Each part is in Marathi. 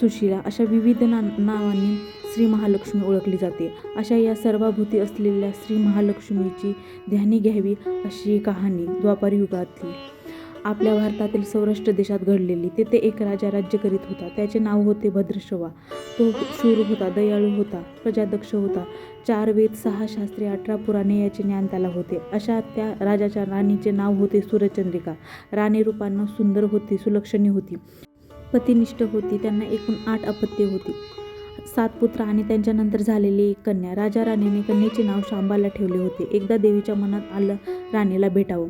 सुशिला अशा विविध ना नावांनी श्री महालक्ष्मी ओळखली जाते. अशा या सर्वाभूती असलेल्या श्री महालक्ष्मीची ध्यानी घ्यावी अशी कहाणी द्वापार युगातली. आपल्या भारतातील सौराष्ट्र देशात घडलेली तेथे एक राजा राज्य करीत होता. त्याचे नाव होते भद्रशवा. तो शूर होता दयाळू होता प्रजादक्ष होता. चार वेद सहा शास्त्रे अठरा पुराणे याचे ज्ञान त्याला होते. अशा त्या राजाच्या राणीचे नाव होते सूरचंद्रिका. राणी रूपांना सुंदर होती सुलक्षणी होती. पतिनिष्ठ होती त्यांना एकूण आठ अपत्ये होती. सात पुत्र आणि त्यांच्यानंतर झालेली एक कन्या. राजा राणीने कन्येचे नाव शांबाला ठेवले होते. एकदा देवीच्या मनात आलं राणीला भेटावं.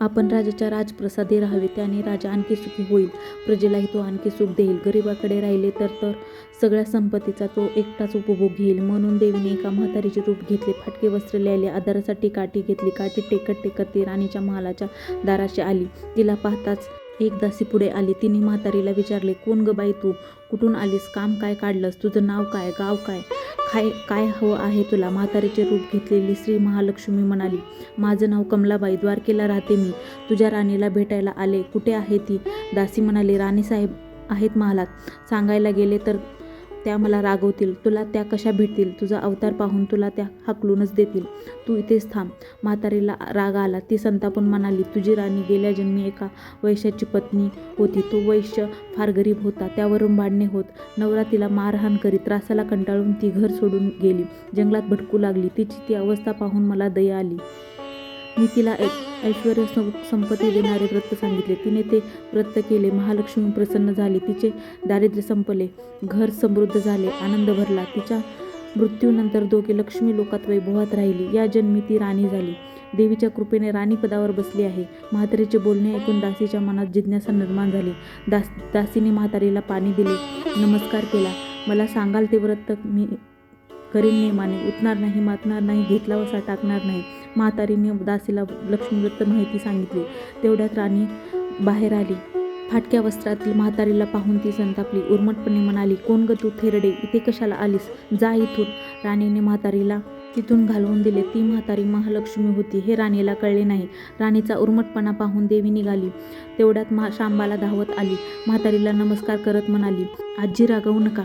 आपण राजाच्या राजप्रसादी राहावे त्याने राजा आणखी सुखी होईल. प्रजेलाही तो आणखी सुख देईल. गरिबाकडे राहिले तर तर सगळ्या संपत्तीचा तो एकटाच उपभोग घेईल. म्हणून देवीने एका म्हातारीचे रूप घेतले. फाटके वस्त्र लिहिले. आधारासाठी काठी घेतली. काठी टेकत टेकत ती राणीच्या महालाच्या दाराशी आली. तिला पाहताच एक दासी पुढे आली तिने म्हातारीला विचारले कोण ग बाई तू? कुठून आलीस? काम काय काढलंस? तुझं नाव काय? गाव काय? काय काय हवं आहे तुला? म्हातारीचे रूप घेतलेली श्री महालक्ष्मी म्हणाली माझं नाव कमलाबाई. द्वारकेला राहते मी. तुझ्या राणीला भेटायला आले. कुठे आहे ती? दासी म्हणाली राणीसाहेब आहेत महालात. सांगायला गेले तर त्या मला रागवतील तुला त्या कशा भेटतील? तुझा अवतार पाहून तुला त्या हाकलूनच देतील. तू इथेच थांब. म्हातारीला राग आला. ती संतापून म्हणाली तुझी राणी गेल्या जन्मी एका वैश्याची पत्नी होती. तो वैश्य फार गरीब होता. त्यावरून भांडणे होत. नवरा तिला मारहाण करीत. त्रासाला कंटाळून ती घर सोडून गेली. जंगलात भटकू लागली. तिची ती अवस्था पाहून मला दया आली. मी तिला ऐ- ऐश्वर संपत्ती देणारे व्रत सांगितले. तिने ते व्रत केले. महालक्ष्मी प्रसन्न झाली. तिचे दारिद्र्य संपले. घर समृद्ध झाले. आनंद भरला. तिच्या मृत्यूनंतर दोघे लक्ष्मी लोकात वैभवात राहिली. या जन्मी ती राणी झाली. देवीच्या कृपेने राणी पदावर बसली आहे. म्हातारीचे बोलणे ऐकून दासीच्या मनात जिज्ञासा निर्माण झाली. दास दासीने म्हातारीला पाणी दिले. नमस्कार केला. मला सांगाल ते व्रत मी करीन नेमाने उठणार नाही मातणार नाही घेतला वसा टाकणार नाही. म्हातारीने दासीला लक्ष्मीदत्त माहिती सांगितली. तेवढ्यात राणी बाहेर आली. फाटक्या वस्त्रातील म्हातारीला पाहून ती संतापली. उर्मटपणे म्हणाली कोण ग तू थेरडे? इथे कशाला आलीस? जा इथून. राणीने म्हातारीला तिथून घालवून दिले. ती म्हातारी महालक्ष्मी होती. हे राणीला कळले नाही. राणीचा उर्मटपणा पाहून देवी निघाली. तेवढ्यात मा शांबाला धावत आली. म्हातारीला नमस्कार करत म्हणाली आजी रागवू नका.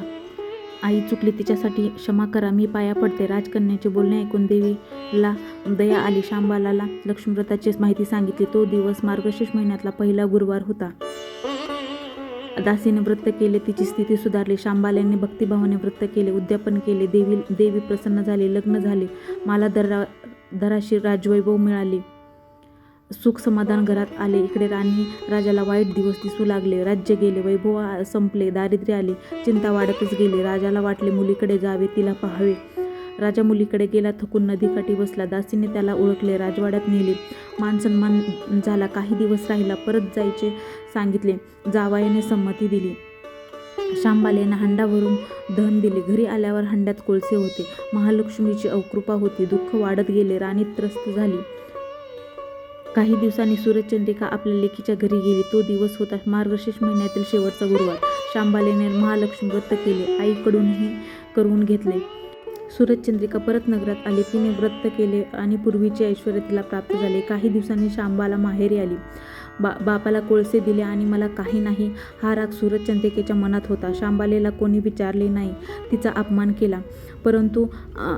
आई चुकली तिच्यासाठी क्षमा करा. मी पाया पडते. राजकन्याचे बोलणे ऐकून देवीला दया आली. शांबालाला लक्ष्मीव्रताची माहिती सांगितली. तो दिवस मार्गशीर्ष महिन्यातला पहिला गुरुवार होता. दासीने व्रत केले. तिची स्थिती सुधारली. शांबाल्याने भक्तिभावाने व्रत केले उद्यापन केले. देवी देवी प्रसन्न झाली लग्न झाले. मला दरा दराशी राजवैभव मिळाले. सुख समाधान घरात आले. इकडे राणी राजाला वाईट दिवस दिसू लागले. राज्य गेले वैभव संपले दारिद्र्य आले चिंता वाढतच गेली. राजाला वाटले मुलीकडे जावे तिला पाहावे. राजा मुलीकडे गेला थकून नदीकाठी बसला. दासीने त्याला ओळखले राजवाड्यात नेले. मान सन्मान झाला. काही दिवस राहिला परत जायचे सांगितले. जावायाने संमती दिली. शांबालेने हंडावरून धन दिले. घरी आल्यावर हंड्यात कोळसे होते. महालक्ष्मीची अवकृपा होती. दुःख वाढत गेले. राणी त्रस्त झाली. काही दिवसांनी सूरजचंद्रिका आपल्या लेकीच्या घरी गेली. तो दिवस होता मार्गशीर्ष महिन्यातील शेवटचा गुरुवार. शांबालेने महालक्ष्मी व्रत केले. आईकडूनही करून घेतले. सूरजचंद्रिका परत नगरात आली. तिने व्रत केले आणि पूर्वीचे ऐश्वर तिला प्राप्त झाले. काही दिवसांनी शांबाला माहेरी आली. बा बापाला कोळसे दिले आणि मला काही नाही. हा राग सूरज चंद्रिकेच्या मनात होता. शांबालेला कोणी विचारले नाही. तिचा अपमान केला. परंतु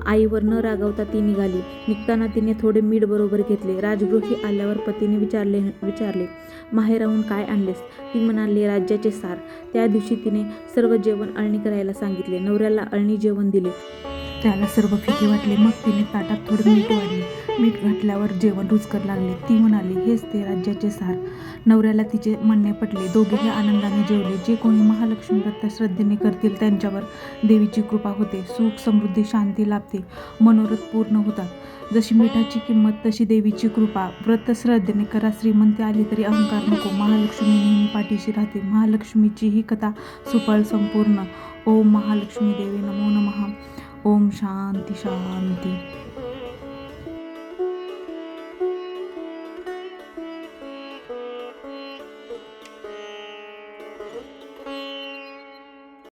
आईवर न रागवता ती निघाली. निघताना तिने थोडे मीठ बरोबर घेतले. राजगृही आल्यावर पतीने विचारले विचारले माहेराहून काय आणलेस? ती म्हणाली राज्याचे सार. त्या दिवशी तिने सर्व जेवण अळणी करायला सांगितले. नवऱ्याला अळणी जेवण दिले. त्याला सर्व फिके वाटले. मग तिने ताटात थोडे मीठ वाढले मीठ घातल्यावर जेवण रुचकर लागले. ती म्हणाली हेच ते राज्याचे सार. नवऱ्याला तिचे म्हणणे पटले. दोघेही आनंदाने जेवले. जे कोणी महालक्ष्मी व्रत श्रद्धेने करतील त्यांच्यावर देवीची कृपा होते. सुख समृद्धी शांती लाभते. मनोरथ पूर्ण होतात. जशी मिठाची किंमत तशी देवीची कृपा. व्रत श्रद्धेने करा. श्रीमंती आली तरी अहंकार नको. महालक्ष्मी नेहमी पाठीशी राहते. महालक्ष्मीची ही कथा सुफळ संपूर्ण. ओम महालक्ष्मी देवी नमो नमः. ओम शांती शांती.